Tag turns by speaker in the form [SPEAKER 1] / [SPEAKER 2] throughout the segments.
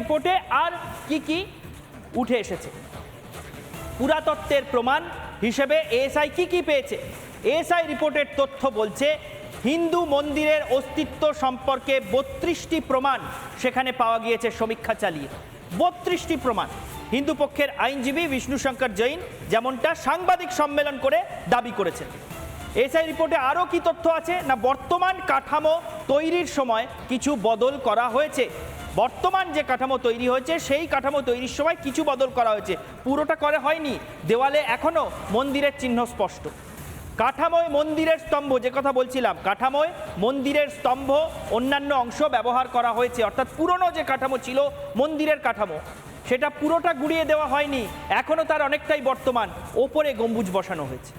[SPEAKER 1] রিপোর্টে আর কি কি উঠে এসেছে? পুরাতত্ত্বের প্রমাণ হিসেবে এএসআই কি কি পেয়েছে? এএসআই রিপোর্টের তথ্য বলছে, হিন্দু মন্দিরের অস্তিত্ব সম্পর্কে বত্রিশটি প্রমাণ সেখানে পাওয়া গিয়েছে সমীক্ষা চালিয়ে। বত্রিশটি প্রমাণ। হিন্দু পক্ষের আইনজীবী বিষ্ণু শঙ্কর জৈন যেমনটা সাংবাদিক সম্মেলন করে দাবি করেছেন। এসআই রিপোর্টে আরও কি তথ্য আছে? না, বর্তমান কাঠামো তৈরির সময় কিছু বদল করা হয়েছে? বর্তমান যে কাঠামো তৈরি হয়েছে, সেই কাঠামো তৈরির সময় কিছু বদল করা হয়েছে। পুরোটা করে হয়নি, দেওয়ালে এখনও মন্দিরের চিহ্ন স্পষ্ট। কাঠামোয় মন্দিরের স্তম্ভ, যে কথা বলছিলাম, কাঠামোয় মন্দিরের স্তম্ভ, অন্যান্য অংশ ব্যবহার করা হয়েছে। অর্থাৎ পুরনো যে কাঠামো ছিল, মন্দিরের কাঠামো, সেটা পুরোটা গুড়িয়ে দেওয়া হয়নি। এখনও তার অনেকটাই বর্তমান, ওপরে গম্বুজ বসানো হয়েছে।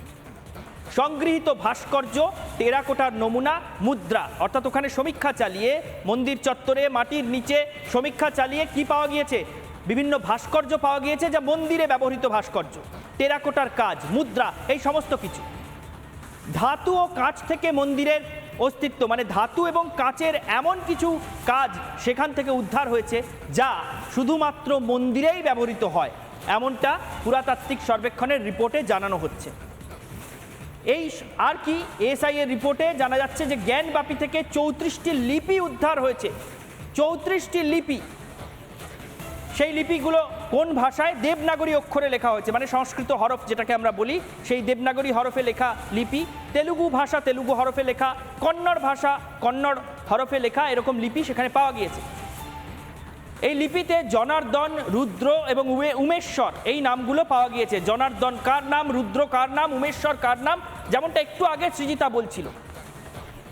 [SPEAKER 1] সংগৃহীত ভাস্কর্য টেরাকোটার নমুনা, মুদ্রা। অর্থাৎ ওখানে সমীক্ষা চালিয়ে, মন্দির চত্বরে, মাটির নিচে সমীক্ষা চালিয়ে কি পাওয়া গিয়েছে? বিভিন্ন ভাস্কর্য পাওয়া গিয়েছে যা মন্দিরে ব্যবহৃত ভাস্কর্য। টেরাকোটার কাজ, মুদ্রা, এই সমস্ত কিছু। ধাতু ও কাঁচ থেকে মন্দিরের অস্তিত্ব মানে ধাতু এবং কাচের এমন কিছু কাজ সেখান থেকে উদ্ধার হয়েছে যা শুধুমাত্র মন্দিরেই ব্যবহৃত হয়। এমনটা পুরাতাত্ত্বিক সর্বেক্ষণের রিপোর্টে জানানো হচ্ছে। এই আর কি এসআই এর রিপোর্টে জানা যাচ্ছে যে জ্ঞানব্যাপী থেকে চৌত্রিশটি লিপি উদ্ধার হয়েছে। চৌত্রিশটি লিপি। সেই লিপিগুলো কোন ভাষায়? দেবনাগরী অক্ষরে লেখা হয়েছে। মানে সংস্কৃত হরফ যেটাকে আমরা বলি, সেই দেবনাগরী হরফে লেখা লিপি। তেলুগু ভাষা তেলুগু হরফে লেখা, কন্নড় ভাষা কন্নড় হরফে লেখা এরকম লিপি সেখানে পাওয়া গিয়েছে। এই লিপিতে জনার্দন, রুদ্র এবং উমে- উমেশ্বর, এই নামগুলো পাওয়া গিয়েছে। জনার্দন কার নাম, রুদ্র কার নাম, উমেশ্বর কার নাম? যেমনটা একটু আগে সৃজিতা বলছিল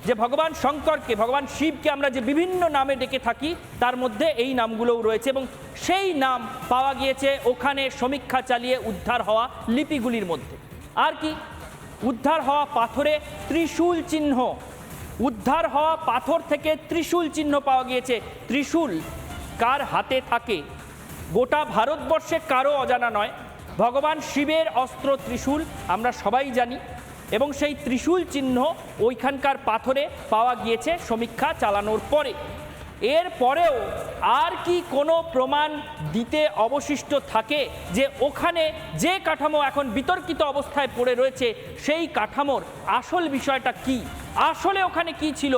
[SPEAKER 1] যে ভগবান শঙ্করকে, ভগবান শিবকে আমরা যে বিভিন্ন নামে ডেকে থাকি, তার মধ্যে এই নামগুলোও রয়েছে এবং সেই নাম পাওয়া গিয়েছে ওখানে সমীক্ষা চালিয়ে উদ্ধার হওয়া লিপিগুলির মধ্যে। আর কি? উদ্ধার হওয়া পাথরে ত্রিশূল চিহ্ন। উদ্ধার হওয়া পাথর থেকে ত্রিশূল চিহ্ন পাওয়া গিয়েছে। ত্রিশূল কার হাতে থাকে? গোটা ভারতবর্ষে কারও অজানা নয়। ভগবান শিবের অস্ত্র ত্রিশূল, আমরা সবাই জানি। এবং সেই ত্রিশূল চিহ্ন ওইখানকার পাথরে পাওয়া গিয়েছে সমীক্ষা চালানোর পরে। এর পরেও আর কি কোনো প্রমাণ দিতে অবশিষ্ট থাকে যে ওখানে যে কাঠামো এখন বিতর্কিত অবস্থায় পড়ে রয়েছে, সেই কাঠামোর আসল বিষয়টা কি? আসলে ওখানে কি ছিল?